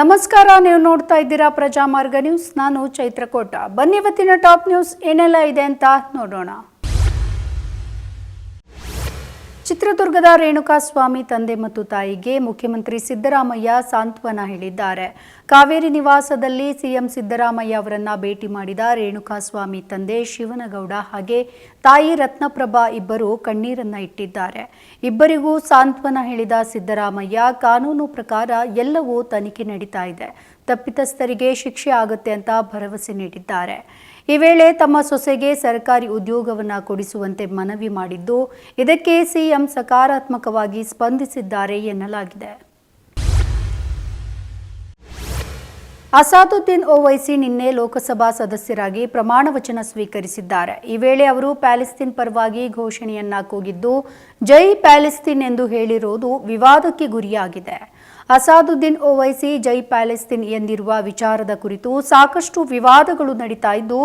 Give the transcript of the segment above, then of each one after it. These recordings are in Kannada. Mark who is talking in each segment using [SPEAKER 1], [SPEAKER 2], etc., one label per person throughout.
[SPEAKER 1] ನಮಸ್ಕಾರ, ನೀವು ನೋಡ್ತಾ ಇದ್ದೀರಾ ಪ್ರಜಾಮಾರ್ಗ ನ್ಯೂಸ್. ನಾನು ಚೈತ್ರಕೋಟ. ಬನ್ನಿ ಇವತ್ತಿನ ಟಾಪ್ ನ್ಯೂಸ್ ಏನೆಲ್ಲ ಇದೆ ಅಂತ ನೋಡೋಣ. ಚಿತ್ರದುರ್ಗದ ರೇಣುಕಾಸ್ವಾಮಿ ತಂದೆ ಮತ್ತು ತಾಯಿಗೆ ಮುಖ್ಯಮಂತ್ರಿ ಸಿದ್ದರಾಮಯ್ಯ ಸಾಂತ್ವನ ಹೇಳಿದ್ದಾರೆ. ಕಾವೇರಿ ನಿವಾಸದಲ್ಲಿ ಸಿಎಂ ಸಿದ್ದರಾಮಯ್ಯ ಅವರನ್ನ ಭೇಟಿ ಮಾಡಿದ ರೇಣುಕಾಸ್ವಾಮಿ ತಂದೆ ಶಿವನಗೌಡ ಹಾಗೆ ತಾಯಿ ರತ್ನಪ್ರಭಾ ಇಬ್ಬರು ಕಣ್ಣೀರನ್ನ ಇಟ್ಟಿದ್ದಾರೆ. ಇಬ್ಬರಿಗೂ ಸಾಂತ್ವನ ಹೇಳಿದ ಸಿದ್ದರಾಮಯ್ಯ, ಕಾನೂನು ಪ್ರಕಾರ ಎಲ್ಲವೂ ತನಿಖೆ ನಡೀತಾ ಇದೆ. ತಪ್ಪಿತಸ್ಥರಿಗೆ ಶಿಕ್ಷೆ ಆಗುತ್ತೆ ಅಂತ ಭರವಸೆ ನೀಡಿದ್ದಾರೆ. ಈ ವೇಳೆ ತಮ್ಮ ಸೊಸೆಗೆ ಸರ್ಕಾರಿ ಉದ್ಯೋಗವನ್ನು ಕೊಡಿಸುವಂತೆ ಮನವಿ ಮಾಡಿದ್ದು, ಇದಕ್ಕೆ ಸಿಎಂ ಸಕಾರಾತ್ಮಕವಾಗಿ ಸ್ಪಂದಿಸಿದ್ದಾರೆ ಎನ್ನಲಾಗಿದೆ. ಅಸಾದುದ್ದೀನ್ ಓವೈಸಿ ನಿನ್ನೆ ಲೋಕಸಭಾ ಸದಸ್ಯರಾಗಿ ಪ್ರಮಾಣ ವಚನ ಸ್ವೀಕರಿಸಿದ್ದಾರೆ. ಈ ವೇಳೆ ಅವರು ಪ್ಯಾಲೆಸ್ತೀನ್ ಪರವಾಗಿ ಘೋಷಣೆಯನ್ನ ಕೂಗಿದ್ದು, ಜೈ ಪ್ಯಾಲೆಸ್ತೀನ್ ಎಂದು ಹೇಳಿರುವುದು ವಿವಾದಕ್ಕೆ ಗುರಿಯಾಗಿದೆ. ಅಸಾದುದ್ದೀನ್ ಓವೈಸಿ ಜೈ ಪ್ಯಾಲೆಸ್ತೀನ್ ಎಂದಿರುವ ವಿಚಾರದ ಕುರಿತು ಸಾಕಷ್ಟು ವಿವಾದಗಳು ನಡೀತಾ ಇದ್ದು,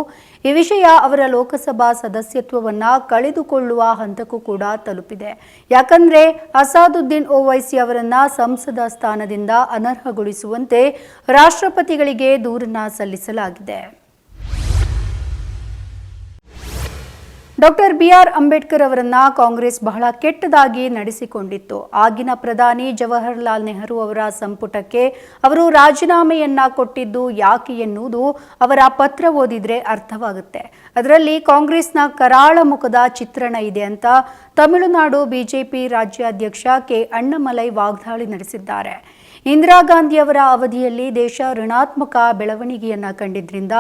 [SPEAKER 1] ಈ ವಿಷಯ ಅವರ ಲೋಕಸಭಾ ಸದಸ್ಯತ್ವವನ್ನು ಕಳೆದುಕೊಳ್ಳುವ ಹಂತಕ್ಕೂ ಕೂಡ ತಲುಪಿದೆ. ಯಾಕಂದ್ರೆ ಅಸಾದುದ್ದೀನ್ ಓವೈಸಿ ಅವರನ್ನ ಸಂಸದ ಸ್ಥಾನದಿಂದ ಅನರ್ಹಗೊಳಿಸುವಂತೆ ರಾಷ್ಟ್ರಪತಿಗಳಿಗೆ ದೂರನ್ನ ಸಲ್ಲಿಸಲಾಗಿದೆ. ಡಾಕ್ಟರ್ ಬಿಆರ್ ಅಂಬೇಡ್ಕರ್ ಅವರನ್ನ ಕಾಂಗ್ರೆಸ್ ಬಹಳ ಕೆಟ್ಟದಾಗಿ ನಡೆಸಿಕೊಂಡಿತ್ತು. ಆಗಿನ ಪ್ರಧಾನಿ ಜವಾಹರ್ಲಾಲ್ ನೆಹರು ಅವರ ಸಂಪುಟಕ್ಕೆ ಅವರು ರಾಜೀನಾಮೆಯನ್ನ ಕೊಟ್ಟಿದ್ದು ಯಾಕೆ ಎನ್ನುವುದು ಅವರ ಪತ್ರ ಓದಿದ್ರೆ ಅರ್ಥವಾಗುತ್ತೆ. ಅದರಲ್ಲಿ ಕಾಂಗ್ರೆಸ್ನ ಕರಾಳ ಮುಖದ ಚಿತ್ರಣ ಇದೆ ಅಂತ ತಮಿಳುನಾಡು ಬಿಜೆಪಿ ರಾಜ್ಯಾಧ್ಯಕ್ಷ ಕೆ ಅಣ್ಣಮಲೈ ವಾಗ್ದಾಳಿ ನಡೆಸಿದ್ದಾರೆ. ಇಂದಿರಾ ಗಾಂಧಿಯವರ ಅವಧಿಯಲ್ಲಿ ದೇಶ ಋಣಾತ್ಮಕ ಬೆಳವಣಿಗೆಯನ್ನ ಕಂಡಿದ್ರಿಂದ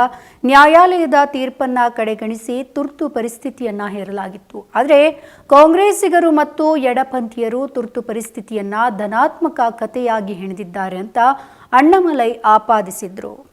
[SPEAKER 1] ನ್ಯಾಯಾಲಯದ ತೀರ್ಪನ್ನ ಕಡೆಗಣಿಸಿ ತುರ್ತು ಪರಿಸ್ಥಿತಿಯನ್ನ ಹೇರಲಾಗಿತ್ತು. ಆದರೆ ಕಾಂಗ್ರೆಸ್ಸಿಗರು ಮತ್ತು ಎಡಪಂಥೀಯರು ತುರ್ತು ಪರಿಸ್ಥಿತಿಯನ್ನ ಧನಾತ್ಮಕ ಕಥೆಯಾಗಿ ಹೆಣೆದಿದ್ದಾರೆ ಅಂತ ಅಣ್ಣಮಲೈ ಆಪಾದಿಸಿದ್ರು.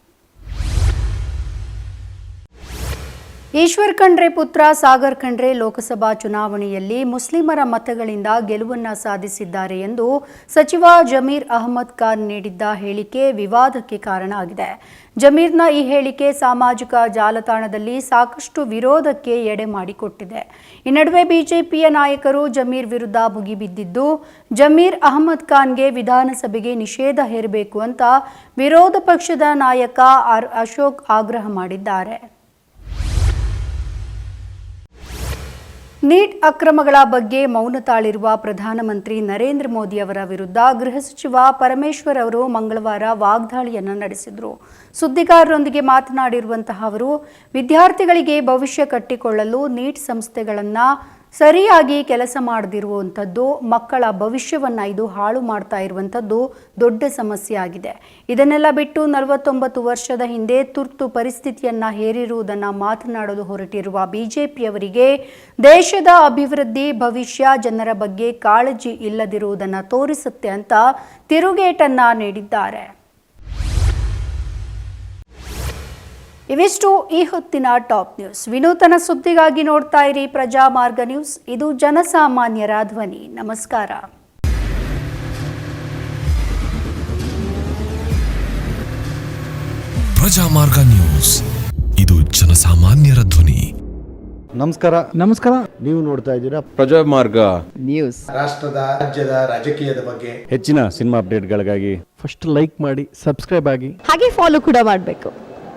[SPEAKER 1] ಈಶ್ವರ್ ಖಂಡ್ರೆ ಪುತ್ರ, ಸಾಗರ್ ಖಂಡ್ರೆ ಲೋಕಸಭಾ ಚುನಾವಣೆಯಲ್ಲಿ ಮುಸ್ಲಿಮರ ಮತಗಳಿಂದ ಗೆಲುವನ್ನು ಸಾಧಿಸಿದ್ದಾರೆ ಎಂದು ಸಚಿವ ಜಮೀರ್ ಅಹಮದ್ ಖಾನ್ ನೀಡಿದ್ದ ಹೇಳಿಕೆ ವಿವಾದಕ್ಕೆ ಕಾರಣ ಆಗಿದೆ. ಜಮೀರ್ನ ಈ ಹೇಳಿಕೆ ಸಾಮಾಜಿಕ ಜಾಲತಾಣದಲ್ಲಿ ಸಾಕಷ್ಟು ವಿರೋಧಕ್ಕೆ ಎಡೆ ಮಾಡಿಕೊಟ್ಟಿದೆ. ಈ ನಡುವೆ ಬಿಜೆಪಿಯ ನಾಯಕರು ಜಮೀರ್ ವಿರುದ್ಧ ಮುಗಿಬಿದ್ದಿದ್ದು, ಜಮೀರ್ ಅಹಮದ್ ಖಾನ್ಗೆ ವಿಧಾನಸಭೆಗೆ ನಿಷೇಧ ಹೇರಬೇಕು ಅಂತ ವಿರೋಧ ಪಕ್ಷದ ನಾಯಕ ಅಶೋಕ್ ಆಗ್ರಹ ಮಾಡಿದ್ದಾರೆ. ನೀಟ್ ಅಕ್ರಮಗಳ ಬಗ್ಗೆ ಮೌನ ತಾಳಿರುವ ಪ್ರಧಾನಮಂತ್ರಿ ನರೇಂದ್ರ ಮೋದಿ ಅವರ ವಿರುದ್ಧ ಗೃಹ ಸಚಿವ ಪರಮೇಶ್ವರ್ ಅವರು ಮಂಗಳವಾರ ವಾಗ್ದಾಳಿಯನ್ನು ನಡೆಸಿದರು. ಸುದ್ದಿಗಾರರೊಂದಿಗೆ ಮಾತನಾಡಿರುವಂತಹ ಅವರು ವಿದ್ಯಾರ್ಥಿಗಳಿಗೆ ಭವಿಷ್ಯ ಕಟ್ಟಿಕೊಳ್ಳಲು ನೀಟ್ ಸಂಸ್ಥೆಗಳನ್ನು ಸರಿಯಾಗಿ ಕೆಲಸ ಮಾಡದಿರುವಂಥದ್ದು ಮಕ್ಕಳ ಭವಿಷ್ಯವನ್ನು ಇದು ಹಾಳು ಮಾಡ್ತಾ ಇರುವಂಥದ್ದು ದೊಡ್ಡ ಸಮಸ್ಯೆ ಆಗಿದೆ. ಇದನ್ನೆಲ್ಲ ಬಿಟ್ಟು ನಲವತ್ತೊಂಬತ್ತು ವರ್ಷದ ಹಿಂದೆ ತುರ್ತು ಪರಿಸ್ಥಿತಿಯನ್ನು ಹೇರಿರುವುದನ್ನು ಮಾತನಾಡಲು ಹೊರಟಿರುವ ಬಿಜೆಪಿಯವರಿಗೆ ದೇಶದ ಅಭಿವೃದ್ಧಿ, ಭವಿಷ್ಯ, ಜನರ ಬಗ್ಗೆ ಕಾಳಜಿ ಇಲ್ಲದಿರುವುದನ್ನು ತೋರಿಸುತ್ತೆ ಅಂತ ತಿರುಗೇಟನ್ನು ನೀಡಿದ್ದಾರೆ. ಇವಿಷ್ಟು ಈ ಹೊತ್ತಿನ ಟಾಪ್ ನ್ಯೂಸ್. ವಿನೂತನ ಸುದ್ದಿಗಾಗಿ ನೋಡ್ತಾ ಇರಿ ಪ್ರಜಾಮಾರ್ಗ ನ್ಯೂಸ್. ಇದು ಜನಸಾಮಾನ್ಯರ ಧ್ವನಿ. ನಮಸ್ಕಾರ.
[SPEAKER 2] ಪ್ರಜಾಮಾರ್ಗ ನ್ಯೂಸ್. ಇದು ಜನಸಾಮಾನ್ಯರ ಧ್ವನಿ.
[SPEAKER 3] ನಮಸ್ಕಾರ.
[SPEAKER 4] ನಮಸ್ಕಾರ.
[SPEAKER 3] ನೀವು ನೋಡ್ತಾ ಇದ್ದೀರಾ
[SPEAKER 5] ಪ್ರಜಾಮಾರ್ಗ
[SPEAKER 4] ನ್ಯೂಸ್.
[SPEAKER 6] ರಾಷ್ಟ್ರದ ರಾಜ್ಯದ ರಾಜಕೀಯದ ಬಗ್ಗೆ
[SPEAKER 3] ಹೆಚ್ಚಿನ ಸಿನಿಮಾ ಅಪ್ಡೇಟ್ಗಳಿಗಾಗಿ
[SPEAKER 4] ಫಸ್ಟ್ ಲೈಕ್ ಮಾಡಿ ಸಬ್ಸ್ಕ್ರೈಬ್ ಆಗಿ.
[SPEAKER 7] ಹಾಗೆ ಫಾಲೋ ಕೂಡ ಮಾಡಬೇಕು.